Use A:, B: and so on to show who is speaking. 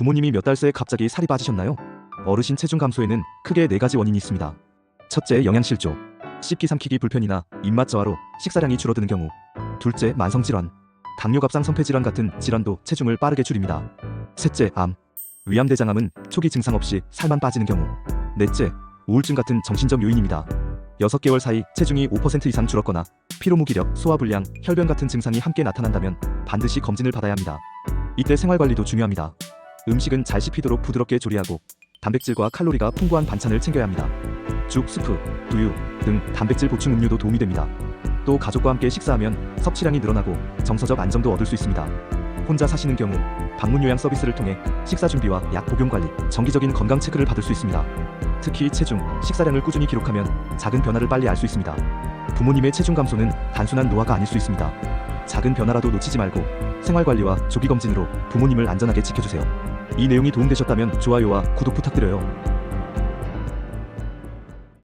A: 부모님이 몇 달 새에 갑자기 살이 빠지셨나요? 어르신 체중 감소에는 크게 네 가지 원인이 있습니다. 첫째, 영양실조. 씹기 삼키기 불편이나 입맛 저하로 식사량이 줄어드는 경우. 둘째, 만성질환. 당뇨갑상 성폐질환 같은 질환도 체중을 빠르게 줄입니다. 셋째, 암. 위암대장암은 초기 증상 없이 살만 빠지는 경우. 넷째, 우울증 같은 정신적 요인입니다. 6개월 사이 체중이 5% 이상 줄었거나 피로무기력, 소화불량, 혈변 같은 증상이 함께 나타난다면 반드시 검진을 받아야 합니다. 이때 생활관리도 중요합니다. 음식은 잘 씹히도록 부드럽게 조리하고 단백질과 칼로리가 풍부한 반찬을 챙겨야 합니다. 죽, 스프, 두유 등 단백질 보충 음료도 도움이 됩니다. 또 가족과 함께 식사하면 섭취량이 늘어나고 정서적 안정도 얻을 수 있습니다. 혼자 사시는 경우 방문 요양 서비스를 통해 식사 준비와 약 복용 관리, 정기적인 건강 체크를 받을 수 있습니다. 특히 체중, 식사량을 꾸준히 기록하면 작은 변화를 빨리 알 수 있습니다. 부모님의 체중 감소는 단순한 노화가 아닐 수 있습니다. 작은 변화라도 놓치지 말고 생활 관리와 조기 검진으로 부모님을 안전하게 지켜주세요. 이 내용이 도움되셨다면 좋아요와 구독 부탁드려요.